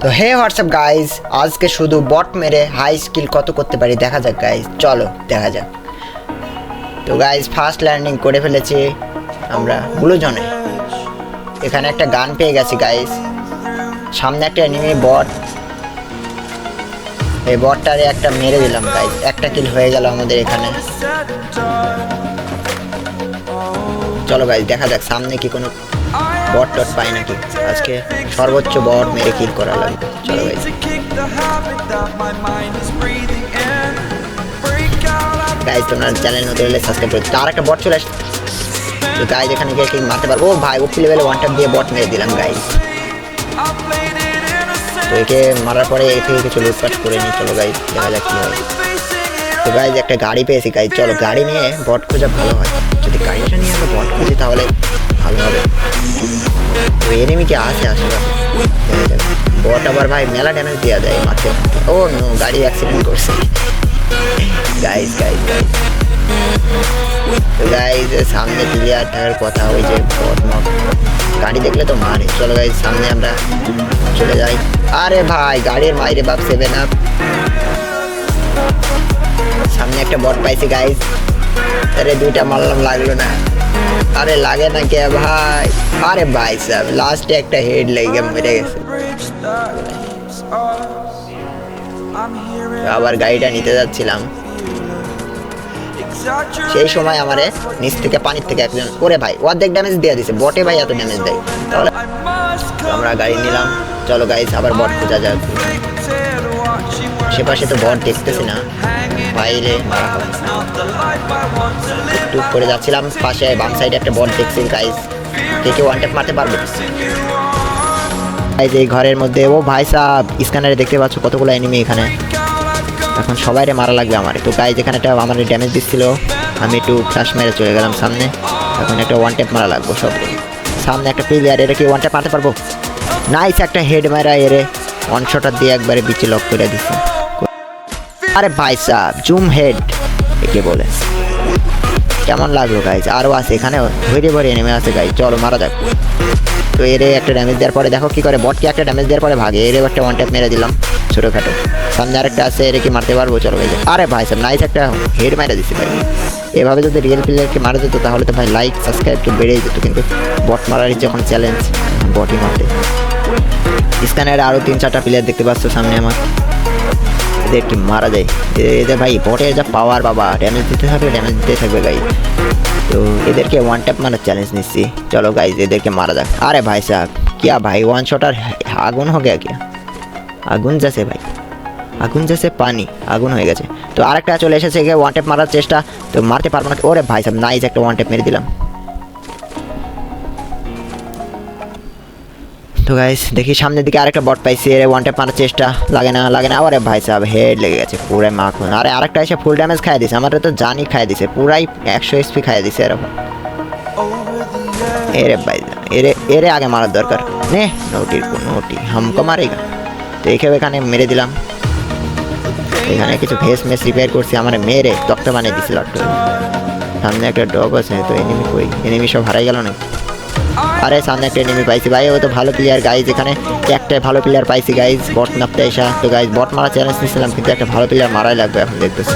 তো হে WhatsApp guys আজকে শুধু বট মেরে হাই স্কিল কত করতে পারি দেখা যাক গাইজ চলো, দেখা যাক। তো গাইজ ফার্স্ট ল্যান্ডিং করে ফেলেছি আমরা ব্লু জনে এখানে একটা গান পেয়ে গেছি গাইজ সামনে একটা এনিমি বট এই বটটারে একটা মেরে দিলাম গাইজ একটা কিল হয়ে গেল আমাদের এখানে। চলো গাইজ দেখা যাক সামনে কি কোনো বট টট পাই নাকি? আজকে সর্বোচ্চ বট মেরে কিল করা লাগবে চলো গাইজ গাইজ তোমরা চ্যানেল নতুন হলে সাবস্ক্রাইব করে আর একটা বট চলে আসছে তো গাইজ এখানে গিয়ে কিল মারতে পারব। ও ভাই ওপি লেভেলে ওয়ান দিয়ে বট মেরে দিলাম গাইজ তো একে মারার পরে এই থেকে কিছু লুটপাট করে নিই। চলো গাইজ দেখা যাক কি হয়। তো গাইজ একটা গাড়ি পেয়েছি গাইজ চলো, গাড়ি নিয়ে বট খোঁজা ভালো হয়। যদি গাড়িটা নিয়ে আমরা বট খুঁজি, তাহলে এনিমি কি আছে আশেপাশে বট আবার ভাই, মেলা ড্যামেজ দেওয়া যায় মারতে ও নো, গাড়ি অ্যাক্সিডেন্ট করছে। গাইজ গাইজ গাইজ সামনে ক্লিয়ার থাকার কথা, ওই যে বট মট গাড়ি দেখলে তো মারে। চলো গাইজ সামনে আমরা চলে যাই। আরে ভাই, গাড়ির মাইরে বাপ সেভেন আপ সামনে একটা বট পাইছি গাইজ আরে দুইটা মারলাম, লাগল না। আরে লাগে না কে ভাই? আরে ভাই সাহেব লাস্টে একটা হেড লেগে মেরে গেছে। আবার গাড়িটা নিতে যাচ্ছিলাম। সেই সময় আমারে নিচ থেকে পানির থেকে একজন, ওরে ভাই, অর্ধেক ড্যামেজ দিয়ে দিছে। বটে ভাই এত ড্যামেজ দেয়। তাহলে আমরা গাড়ি নিলাম। চলো গাইস আবার বট খোঁজা যাক। সে পাশে তো বট দেখতেছি না। বাইরে। টুক করে যাচ্ছিলাম, পাশে বাম সাইডে একটা বট দেখছি গাইস কে কেউ ওয়ান ট্যাপ মারতে পারবে। গাইস এই ঘরের মধ্যে, ও ভাই সাহ স্ক্যানারে দেখতে পাচ্ছ কতগুলো এনিমি এখানে। এখন সবাইরে মারা লাগবে আমার। তো গাইজ এখানে একটা আমার ড্যামেজ দিচ্ছিল। আমি একটু ফ্লাশ মেরে চলে গেলাম সামনে। এখন একটা ওয়ান ট্যাপ মারা লাগবে সব। সামনে একটা প্লেয়ার এর কি ওয়ান ট্যাপ মারতে পারব? নাইস একটা হেড মারা এরে। ওয়ান শটার দিয়ে একবারে বিচে লক করে দিছে। আরে ভাই সাহ জুম হেড, একে বলে। কেমন লাগল গাইজ আরও আছে এখানে ভরে ভরে নেমে আছে গাইজ চলো, মারা যাক। তো এরে একটা ড্যামেজ দেওয়ার পরে দেখো কি করে বটকে একটা ড্যামেজ দেওয়ার পরে ভাগে। এরে একটা ওয়ান ট্যাপ মেরে দিলাম, ছোটোখাটো। সামনে আরেকটা আছে, এরে কি মারতে পারব? চলো ভাই আরে ভাই স্যার নাইস একটা হেড মেরে দিছি ভাই এভাবে যদি রিয়েল প্লেয়ারকে মারা যেত, তাহলে তো ভাই লাইক সাবস্ক্রাইব একটু বেড়ে যেত, কিন্তু বট মারারই যখন চ্যালেঞ্জ বটই মারতে। স্ক্যানারে আরও তিন, চারটা প্লেয়ার দেখতে পাচ্ছ সামনে আমার। এদের কি মারা যায় এদের- এদের ভাই বটে যা পাওয়ার বাবা ড্যামেজ দিতে থাকবে ড্যামেজ দিতে থাকবে গাই তো এদেরকে ওয়ান ট্যাপ মারার চ্যালেঞ্জ নিচ্ছি চলো গাইজ এদেরকে মারা যাক আরে ভাই সাহেব কিয়া ভাই ওয়ান শট আর আগুন हो गया क्या আগুন যাচ্ছে ভাই আগুন যাচ্ছে পানি আগুন হয়ে গেছে তো আরেকটা চলে এসেছে একে ওয়ান ট্যাপ মারার চেষ্টা তো মারতে পারবো না ওরে ভাই সাহেব নাইজ একটা ওয়ান ট্যাপ মেরে দিলাম তো গাইস দেখি সামনের দিকে আরেকটা বট পাইছি, এর ওয়ান ট্যাপ মারার চেষ্টা। লাগে না লাগে না। আরে ভাই সাহেব হেড লেগে গেছে পুরাই মাখন। আরে আরেকটা এসে ফুল ড্যামেজ খাই দিছে আমার তো জানি খাই দিছে, পুরাই একশো এসপি খাই দিছে এরকম। এরে ভাই, এরে এরে আগে মারার দরকার। নে, নোটির নোটি, হামকো মারেগা। তো এখানে এখানে মেরে দিলাম। এখানে কিছু ভেস মেস রিপেয়ার করছি, আমার মেরে তক্ত বানিয়ে দিছিল সামনে একটা ডগ আছে, তো এনিমি কই? এনিমি সব হারাই গেল নাকি? আরে সামনে একটা এনিমি পাইছি ভাই, ও তো ভালো প্লেয়ার গাইজ এখানে একটা ভালো প্লেয়ার পাইছি গাইজ বট নাপতে এসা। তো গাইজ বট মারা চ্যালেঞ্জ নিয়েছিলাম, কিন্তু একটা ভালো প্লেয়ার মারাই লাগবে এখন দেখতেছি।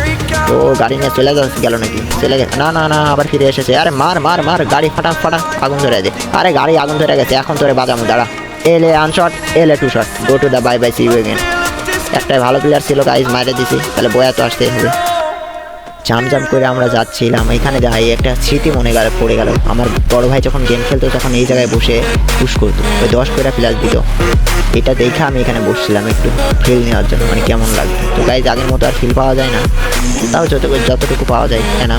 তো গাড়ি নিয়ে চলে যাচ্ছে, গেল নাকি? চলে গেছে। না না না, আবার ফিরে এসেছে। আরে মার মার মার, গাড়ি ফাটা ফাটা আগুন ধরে আছে। আরে গাড়ি আগুন ধরে গেছে, এখন তোরে বাজামো দাঁড়া। এলে আনশট এলে two shot go to the bye bye see you again একটা ভালো প্লেয়ার ছিল গাইজ মাইরে দিছি, তাহলে বয়া তো আসতেই হবে। চামচাম করে আমরা যাচ্ছিলাম। এখানে যাই একটা স্মৃতি মনে গেল, পড়ে গেল। আমার বড় ভাই যখন গেম খেলতো, তখন এই জায়গায় বসে পুশ করতো। ওই দশ করে প্লাস দিত। এটা দেখে আমি এখানে বসছিলাম একটু ফিল নেওয়ার জন্য মানে কেমন লাগতো। তো গাই আগের মতো আর ফিল পাওয়া যায় না। তাও যত যতটুকু পাওয়া যায় কেন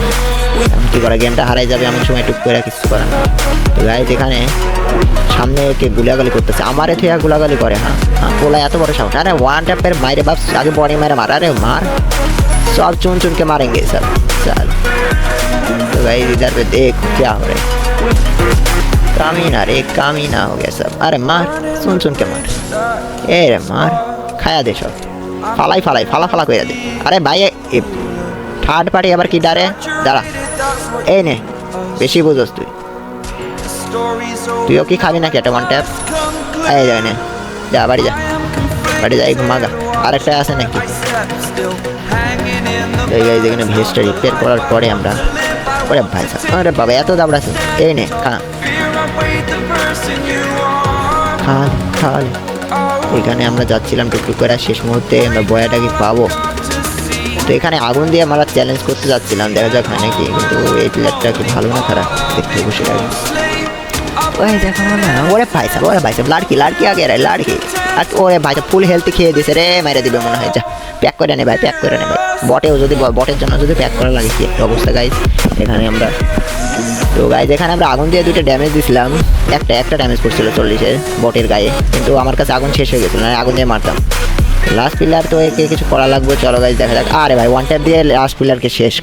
এমন কী করা গেমটা হারাই যাবে, এমন সময় টুক করে কিছু করার না তো গাই এখানে সামনে একে গুলাগালি করতেছে। আমার এতে গুলাগালি করে হ্যাঁ? হ্যাঁ পোলা এত বড় সাহস। আরে ওয়ান ট্যাপের মাইরে বাপ, আগে বড়ি মারে মার। আরে মার। সব চুন চুনকে মারেঙ্গে। सब चल तो भाई इधर पे देख क्या हो रहा है कामीना रे कामीना हो गया सब अरे मार सुन सुन के मार ए रे मार খায়া দে সব ফালাই ফালাই ফালা ফালা করে দে আরে ভাই এ থার্ড পার্টি আবার কি ডারে দাঁড়া এই নে বেশি বুঝোস তুই তুইও কি খাবি নাকি একটা ওয়ান ট্যাপ এই যা নে যা বাড়ি যা বাড়ি যাই ঘুমাগা আরেকটা আছে নাকি এই গাইজ এখানে ভেস্টটা রিপেয়ার করার পরে আমরা ওরে ভাই আরে বাবা, এত দাবড়া আছে এই নে খা খান খান। এখানে আমরা যাচ্ছিলাম টুকটুক করে শেষ মুহূর্তে আমরা বয়াটা কি পাবো? তো এখানে আগুন দিয়ে আমরা চ্যালেঞ্জ করতে যাচ্ছিলাম, দেখা যাক নাকি, কিন্তু এই প্লেয়ারটা কি ভালো না খারাপ? দেখতে বসে লাগে ওই দেখো না ওরে ভাই সাহেব ওরে ভাই সাহেব লাড়কি লাড়কি আগে রে, লাড়কি। আর ওরে ভাই ফুল হেলথ খেয়ে দিছে রে, মেরে দিবে মনে হয়, যা। প্যাক করে নে ভাই প্যাক করে নে ভাই। বটেও যদি বটের জন্য যদি প্যাক করা লাগে, কি অবস্থা গাইজ এখানে আমরা তো গাইজ এখানে আমরা আগুন দিয়ে দুটো ড্যামেজ দিছিলাম। একটা একটা ড্যামেজ করছিল চল্লিশের বটের গায়ে। কিন্তু আমার কাছে আগুন শেষ হয়ে গেছিল না আগুন দিয়ে মারতাম। লাস্ট পিলার তো একে কিছু করা লাগবে, চলো গাইজ দেখা যাক। আরে ভাই ওয়ান দিয়ে লাস্ট পিলারকে শেষ